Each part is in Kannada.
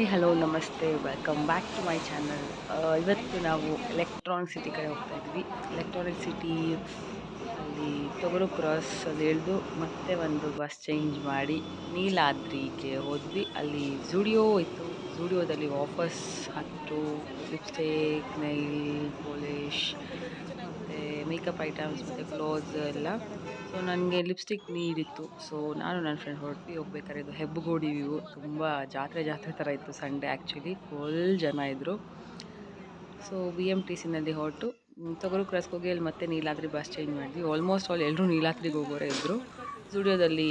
ಹಾಯ್, ಹಲೋ, ನಮಸ್ತೆ, welcome back to my channel. ಇವತ್ತು ನಾವು ಎಲೆಕ್ಟ್ರಾನಿಕ್ ಸಿಟಿ ಕಡೆ ಹೋಗ್ತಾ ಇದ್ವಿ. ಎಲೆಕ್ಟ್ರಾನಿಕ್ ಸಿಟಿ ಅಲ್ಲಿ ತೊಗರು ಕ್ರಾಸ್ ಅಲ್ಲಿ ಇಳಿದು ಮತ್ತೆ ಒಂದು ಬಸ್ ಚೇಂಜ್ ಮಾಡಿ ನೀಲಾದ್ರಿಗೆ ಹೋದ್ವಿ. ಅಲ್ಲಿ ಝುಡಿಯೋ ಇತ್ತು. ಝುಡಿಯೋದಲ್ಲಿ ವಾಪಸ್ ಹತ್ತು ಲಿಪ್ಸ್ಟಿಕ್ ನೈಲ್ ಪಾಲಿಶ್ ಮತ್ತು ಮೇಕಪ್ ಐಟಮ್ಸ್ ಮತ್ತು ಕ್ಲೋತ್ಸ್ ಎಲ್ಲ. ಸೊ ನನಗೆ ಲಿಪ್ಸ್ಟಿಕ್ ನೀಡಿತ್ತು ಸೊ ನಾನು ನನ್ನ ಫ್ರೆಂಡ್ ಹೊರಟ್ವಿ, ಹೋಗ್ಬೇಕಾದ್ರೆ ಇದು ಹೆಬ್ಬಗೋಡಿ ವ್ಯೂ ತುಂಬ ಜಾತ್ರೆ ಜಾತ್ರೆ ಥರ ಇತ್ತು ಸಂಡೇ ಆ್ಯಕ್ಚುಲಿ ಫುಲ್ ಜನ ಇದ್ದರು ಸೊ ಬಿ ಎಂ ಟಿ ಸಿನಲ್ಲಿ ಹೊರಟು. ತೊಗರು ಕ್ರಾಸ್ಗೆ ಹೋಗಿ ಅಲ್ಲಿ ಮತ್ತೆ ನೀಲಾದ್ರಿ ಬಸ್ ಚೇಂಜ್ ಮಾಡಿದ್ವಿ. ಆಲ್ಮೋಸ್ಟ್ ಆಲ್ ಎಲ್ಲರೂ ನೀಲಾದ್ರಿಗೆ ಹೋಗೋರೇ ಇದ್ದರು ಸ್ಟುಡಿಯೋದಲ್ಲಿ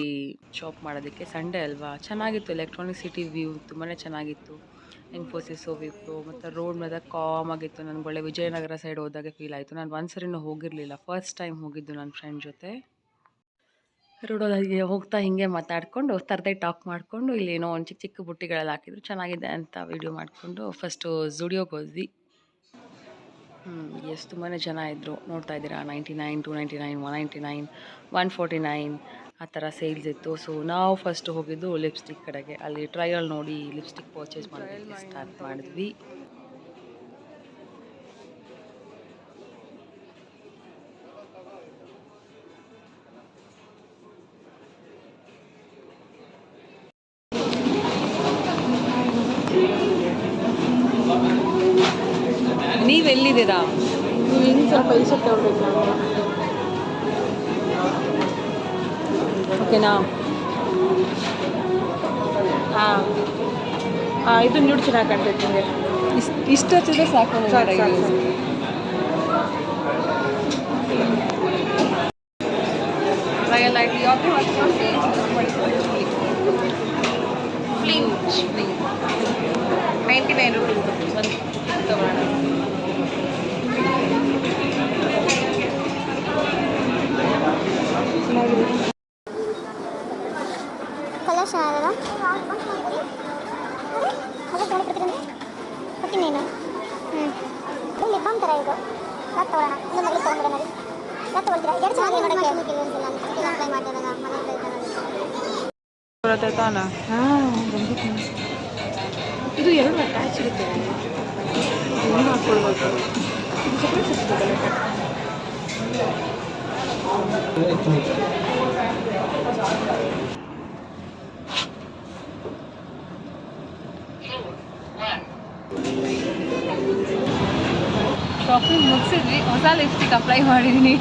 ಶಾಪ್ ಮಾಡೋದಕ್ಕೆ ಸಂಡೇ ಅಲ್ವಾ? ಚೆನ್ನಾಗಿತ್ತು ಎಲೆಕ್ಟ್ರಾನಿಕ್ ಸಿಟಿ ವ್ಯೂ ತುಂಬಾ ಚೆನ್ನಾಗಿತ್ತು. ಇನ್ಫೋಸಿಸ್ ವಿಪ್ರೋ ಮತ್ತು ರೋಡ್ ಮೇಲೆ ಕಾಮ್ ಆಗಿತ್ತು. ನನಗೆ ಒಳ್ಳೆ ವಿಜಯನಗರ ಸೈಡ್ ಹೋದಾಗೆ ಫೀಲ್ ಆಯಿತು. ನಾನು ಒಂದು ಸರಿನೂ ಹೋಗಿರಲಿಲ್ಲ. ಫಸ್ಟ್ ಟೈಮ್ ಹೋಗಿದ್ದು ನನ್ನ ಫ್ರೆಂಡ್ ಜೊತೆ. ರೋಡಲ್ಲಿ ಹೋಗ್ತಾ ಹೀಗೆ ಮಾತಾಡಿಕೊಂಡು ತರದೆ ಟಾಕ್ ಮಾಡಿಕೊಂಡು ಇಲ್ಲಿ ಏನೋ ಒಂದು ಚಿಕ್ಕ ಚಿಕ್ಕ ಬುಟ್ಟಿಗಳೆಲ್ಲ ಹಾಕಿದ್ರು. ಚೆನ್ನಾಗಿದೆ ಅಂತ ವಿಡಿಯೋ ಮಾಡಿಕೊಂಡು ಫಸ್ಟು ಝುಡಿಯೋಗೆ ಹೋದ್ವಿ. ಎಷ್ಟು ತುಂಬಾ ಜನ ಇದ್ದರು ನೋಡ್ತಾ ಇದ್ದೀರಾ ninety nine two ninety nine one ninety nine one forty nine ಆ ಥರ ಸೇಲ್ಸ್ ಇತ್ತು. ಸೊ ನಾವು ಫಸ್ಟ್ ಹೋಗಿದ್ದು ಲಿಪ್ಸ್ಟಿಕ್ ಕಡೆಗೆ. ಅಲ್ಲಿ ಟ್ರಯಲ್ ನೋಡಿ ಲಿಪ್ಸ್ಟಿಕ್ ಪರ್ಚೇಸ್ ಮಾಡೋದಕ್ಕೆ ಸ್ಟಾರ್ಟ್ ಮಾಡಿದ್ವಿ. ನೀವೆಲ್ಲಿದ್ದೀರಾ? ನೀವು ಹಿಂಗೆ ಸ್ವಲ್ಪ ಈ ಸೆಟ್ ತಗೊಳ್ಬೇಕು ನಾವು. ಓಕೆನಾ? ಹಾಂ. ಹಾಂ ಇದು ನೋಡಿ ಚೆನ್ನಾಗಿ ಕಾಣ್ತೈತೆ ನಿಮಗೆ ಇಷ್ಟು ಇಷ್ಟು ಹಚ್ಚಿದ್ರೆ ಸಾಕು ಸಾಕು, ಸಾಕು, use. ಟ್ರಯಲ್ ಆಯ್ತು ಯಾವುದು ಫ್ಲಿಂಚ್ ನೈಂಟಿ ನೈನ್ ರುಪೀಸ್ ಒಂದು ತಗೊಳ್ಳೋಣ ತೊಗೊಂಡ್ಬಿಡ್ತೀನಿ ಕೊಟ್ಟಿನೇನು ಹ್ಞೂ ಇದು ಲಿಪ್ ಬಾಮ್ ಥರ ಇದು ಯಾಕೆ ತೊಗೊಳ್ಳೋಣ ಇದು ಮಗಳು ತೊಗೊಂಡ್ಬಿಡೋಣ ಯಾಕೆ ತೊಗೊಳ್ತೀರಾ ಎರಡು ಚೆನ್ನಾಗಿ ನೋಡೋಕ್ಕೆ ಅಪ್ಲೈ ಮನೆ ಬರುತ್ತೆ ತಾನ? ಹಾಂ ಇದು ಎರಡು ಅಟ್ಯಾಚ್ ಇರುತ್ತೆ. ಏನು ಸಪ್ರೇಟ್ ಸಿಗ್ತದೆ ಶಾಪಿಂಗ್ ಮುಗಿಸಿದ್ವಿ. ಹೊಸ ಲಿಪ್ಸ್ಟಿಕ್ ಅಪ್ಲೈ ಮಾಡಿದ್ದೀನಿ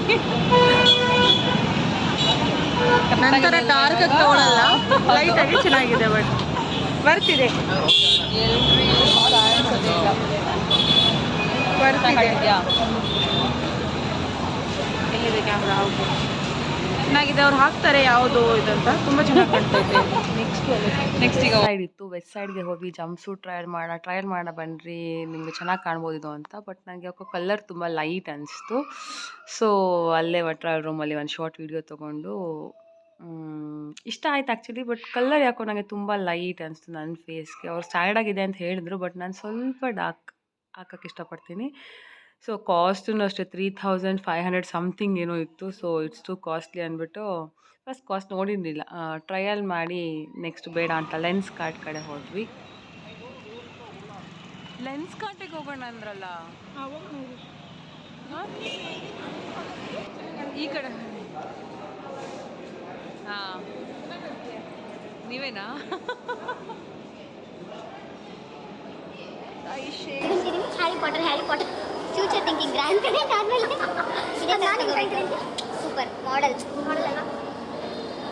ನಂತರ ಡಾರ್ಕ್ ಆಗಿ ತಗೊಳಲ್ಲ. ಲೈಟ್ ಆಗಿ ಚೆನ್ನಾಗಿದೆ ಬಟ್ ಬರ್ತಿದೆ ಬರ್ತಿದೆ ಎಲ್ಲಿದೆ ಕ್ಯಾಮ್ರಾ ಹೌದು ಚೆನ್ನಾಗಿದೆ ಅವ್ರು ಹಾಕ್ತಾರೆ ಯಾವುದು ಇದಂತ ತುಂಬ ಚೆನ್ನಾಗಿ ಕಾಣ್ತೈತೆ ನೆಕ್ಸ್ಟ್ ನೆಕ್ಸ್ಟ್ ಈಗ ಸೈಡ್ ಇತ್ತು ವೆಸ್ಟ್ ಸೈಡ್ಗೆ ಹೋಗಿ ಜಂಪ್ ಸೂಟ್ ಟ್ರಯಲ್ ಮಾಡ ಟ್ರಯಲ್ ಮಾಡ ಬನ್ನಿರಿ ನಿಮಗೆ ಚೆನ್ನಾಗಿ ಕಾಣ್ಬೋದು ಇದು ಅಂತ. ಬಟ್ ನನಗೆ ಯಾಕೋ ಕಲರ್ ತುಂಬ ಲೈಟ್ ಅನಿಸ್ತು. ಸೊ ಅಲ್ಲೇ ಟ್ರಯಲ್ ರೂಮಲ್ಲಿ ಒಂದು ಶಾರ್ಟ್ ವಿಡಿಯೋ ತೊಗೊಂಡು ಇಷ್ಟ ಆಯ್ತು ಆ್ಯಕ್ಚುಲಿ ಬಟ್ ಕಲರ್ ಯಾಕೋ ನನಗೆ ತುಂಬ ಲೈಟ್ ಅನಿಸ್ತು ನನ್ನ ಫೇಸ್ಗೆ ಅವ್ರು ಸ್ಯಾಡ್ ಆಗಿದೆ ಅಂತ ಹೇಳಿದ್ರು ಬಟ್ ನಾನು ಸ್ವಲ್ಪ ಡಾರ್ಕ್ ಹಾಕಕ್ಕೆ ಇಷ್ಟಪಡ್ತೀನಿ. ಸೊ ಕಾಸ್ಟೂ ಅಷ್ಟೇ three thousand five hundred something ಏನೋ ಇತ್ತು. ಸೊ ಇಟ್ಸ್ ಟು ಕಾಸ್ಟ್ಲಿ ಅಂದ್ಬಿಟ್ಟು ಫಸ್ಟ್ ಕಾಸ್ಟ್ ನೋಡಿರಲಿಲ್ಲ. ಟ್ರಯಲ್ ಮಾಡಿ ನೆಕ್ಸ್ಟ್ ಬೇಡ ಅಂತ ಲೆನ್ಸ್ ಕಾರ್ಟ್ ಕಡೆ ಹೋದ್ವಿ. ಲೆನ್ಸ್ ಕಾರ್ಟಿಗೆ ಹೋಗೋಣ ಅಂದ್ರಲ್ಲ? ಹಾ? ಈ ಕಡೆ. ಹಾಂ. ನೀವೇನಾ? Harry Potter Harry Potter future thinking grandparent ಆದಮೇಲೆ ಸೂಪರ್ ಮಾಡಲ್ ಮಾಡಲ್ ಅಲ್ಲ?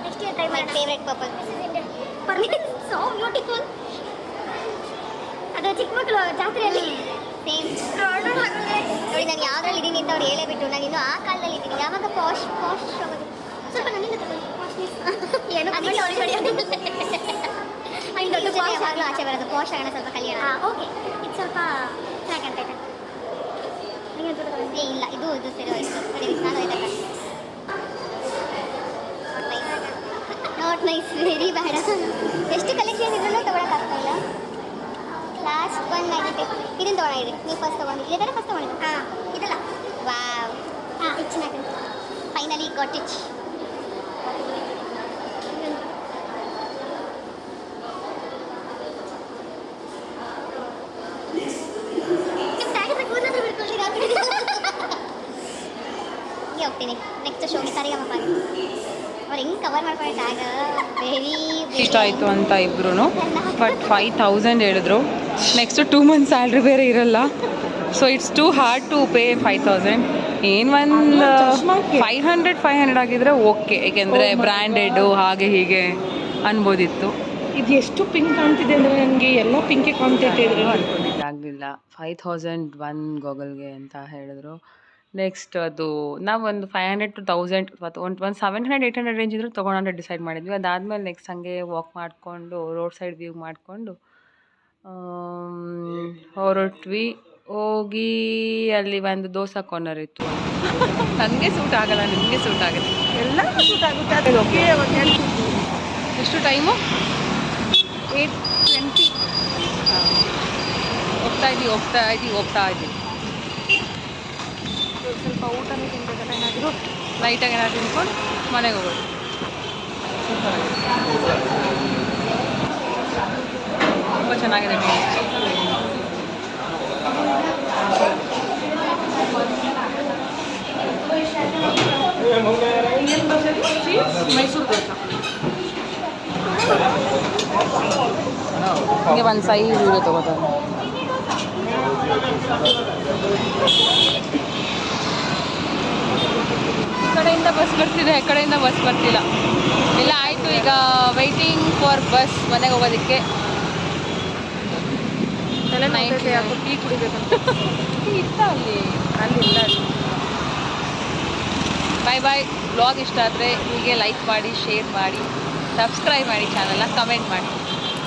Next year try my favourite purple permit so beautiful ಅದು ಚಿಕ್ಕ ಮಕ್ಕಳು ಜಾತ್ರೆಯಲ್ಲಿ. ಸೇಮ್ ನೋಡಿ ನಾನು ಯಾವ್ದ್ರಲ್ಲಿ ಇದ್ದೀನಿ ಅಂತ ಅವ್ರು ಹೇಳೇ ಬಿಟ್ಟು ನಾನು ಇನ್ನು ಆ ಕಾಲದಲ್ಲಿ ಇದ್ದೀನಿ ಯಾವಾಗ ಪಾಶ್ ಪಾಶ್ ಆಗೋದು ಸ್ವಲ್ಪ ನನ್ನಿಂದ ತಗೊಳ್ಳಿ ಪಾಶ್ನೆಸ್ ಏನು ಅದಕ್ಕೆ ಅವ್ರಿಗೆ ಹೊಡೆಯೋದು. ಆಚೆ ಬರೋದು. ಪಾಶ್ ಆಗೋಣ ಸ್ವಲ್ಪ ಕಲಿಯೋಣ. ಓಕೆ ಇದು ಸ್ವಲ್ಪ ಏ ಇಲ್ಲ ಇದು ಇದು ಸರಿ ಹೋಯ್ತು ಸರಿ ನಾನು ಹೋಯ್ತಕ್ಕ ನಾಟ್ ನೈಸ್ ವೆರಿ ಬ್ಯಾಡ ಎಷ್ಟು ಕಲೆಕ್ಷನ್ ಇದ್ರೂ ತೊಗೊಳಕ್ಕಾಗ್ತಾ ಇಲ್ಲ ಲಾಸ್ಟ್ ಒನ್ ಆಗಿದೆ ಇದನ್ನು ತೊಗೊಂಡಿರಿ ನೀವು ಫಸ್ಟ್ ತೊಗೊಂಡಿರಿ ಇದೆಲ್ಲ ಫಸ್ಟ್ ತೊಗೊಂಡಿದ್ದು ಹಾಂ ಇದಲ್ಲ ವಾವ್ ಹಾಂ ಇದು ಚೆನ್ನಾಗಿ ಫೈನಲಿ ಗಾಟ್ ಇಚ್ ಹೋಗ್ತೀನಿ. ನೆಕ್ಸ್ಟ್ ಶೋಗೆ ಸರಿಗಮಪ್ಪಗೆ ಅವ್ರು ಹೆಂಗೆ ಕವರ್ ಮಾಡ್ಕೊಂಡು ಟ್ಯಾಗ್ ವೆರಿ ಇಷ್ಟ ಆಯಿತು ಅಂತ ಇಬ್ರು ಬಟ್ ಫೈವ್ ತೌಸಂಡ್ ಹೇಳಿದ್ರು. ನೆಕ್ಸ್ಟ್ ಟೂ ಮಂತ್ ಸ್ಯಾಲ್ರಿ ಬೇರೆ ಇರಲ್ಲ. So it's too hard to pay five thousand ಏನು ಒಂದು ಫೈವ್ ಹಂಡ್ರೆಡ್ ಫೈವ್ ಹಂಡ್ರೆಡ್ ಆಗಿದ್ರೆ ಓಕೆ ಏಕೆಂದರೆ ಬ್ರ್ಯಾಂಡೆಡು ಹಾಗೆ ಹೀಗೆ ಅನ್ಬೋದಿತ್ತು. ಇದು ಎಷ್ಟು ಪಿಂಕ್ ಕಾಣ್ತಿದೆ ಅಂದರೆ ನನಗೆ ಎಲ್ಲ ಪಿಂಕೆ ಕಾಣ್ತೈತೆ ಇದ್ರಲ್ಲಿ. ಅನ್ಕೊಂಡಿದ್ದಾಗಲಿಲ್ಲ ಫೈವ್ ತೌಸಂಡ್ ಒನ್ ಗೋಗಲ್ಗೆ ಅಂತ ಹೇಳಿದ್ರು. ನೆಕ್ಸ್ಟ್ ಅದು, ನಾವು ಒಂದು ಫೈವ್ ಹಂಡ್ರೆಡ್ ಟು ತೌಸಂಡ್ ಮತ್ತು ಒಂದು ಒಂದು seven hundred eight hundred range ಇದ್ರೂ ತೊಗೊಂಡು ಅಂತ ಡಿಸೈಡ್ ಮಾಡಿದ್ವಿ. ಅದಾದಮೇಲೆ ನೆಕ್ಸ್ಟ್ ಹಂಗೆ ವಾಕ್ ಮಾಡಿಕೊಂಡು ರೋಡ್ ಸೈಡ್ ವ್ಯೂ ಮಾಡಿಕೊಂಡು ಹೊರಟ್ವಿ. ಹೋಗಿ ಅಲ್ಲಿ ಒಂದು ದೋಸೆ ಕಾರ್ನರ್ ಇತ್ತು. ನನಗೆ ಸೂಟ್ ಆಗಲ್ಲ, ನಿಮಗೆ ಸೂಟ್ ಆಗುತ್ತೆ. ಎಲ್ಲ ಸೂಟ್ ಆಗುತ್ತೆ. ಎಷ್ಟು ಟೈಮು ಏಟ್ ಟ್ವೆಂಟಿ ಹೋಗ್ತಾ ಇದ್ದೀವಿ ಹೋಗ್ತಾ ಇದ್ದೀವಿ ಹೋಗ್ತಾ ಇದ್ದೀವಿ ಸ್ವಲ್ಪ ಊಟನೇ ತಿನ್ಬೇಕಲ್ಲ ಏನಾದರೂ ಲೈಟಾಗಿ ಏನಾದ್ರು ತಿನ್ಕೊಂಡು ಮನೆಗೆ ಹೋಗೋದು. ತುಂಬ ಚೆನ್ನಾಗಿದೆ ಟೇಸ್ಟ್ ಮೈಸೂರು ದೋಸೆ. ಹಿಂಗೆ ಒಂದು ಸೈಜ್ ವಿಡಿಯೋ ತಗೋತಾರೆ ಈ ಕಡೆಯಿಂದ ಬಸ್ ಬರ್ತಿದೆ ಆ ಕಡೆಯಿಂದ ಬಸ್ ಬರ್ತಿಲ್ಲ. ಇಲ್ಲ ಆಯಿತು ಈಗ ವೈಟಿಂಗ್ ಫಾರ್ ಬಸ್ ಮನೆಗೆ ಹೋಗೋದಕ್ಕೆ. ಟೀ ಕುಡಿಬೇಕಂತ ಇತ್ತ ಅಲ್ಲಿ? ಅಲ್ಲಿ ಬಾಯ್ ಬಾಯ್ ಬ್ಲಾಗ್ ಇಷ್ಟ ಆದರೆ ಹೀಗೆ ಲೈಕ್ ಮಾಡಿ ಶೇರ್ ಮಾಡಿ ಸಬ್ಸ್ಕ್ರೈಬ್ ಮಾಡಿ ಚಾನಲ್ನ ಕಮೆಂಟ್ ಮಾಡಿ.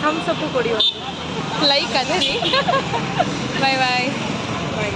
ಹಮ್ ಸೊಪ್ಪು ಕೊಡಿ ಲೈಕ್ ಅದೇ ಬಾಯ್ ಬಾಯ್ ಬಾಯ್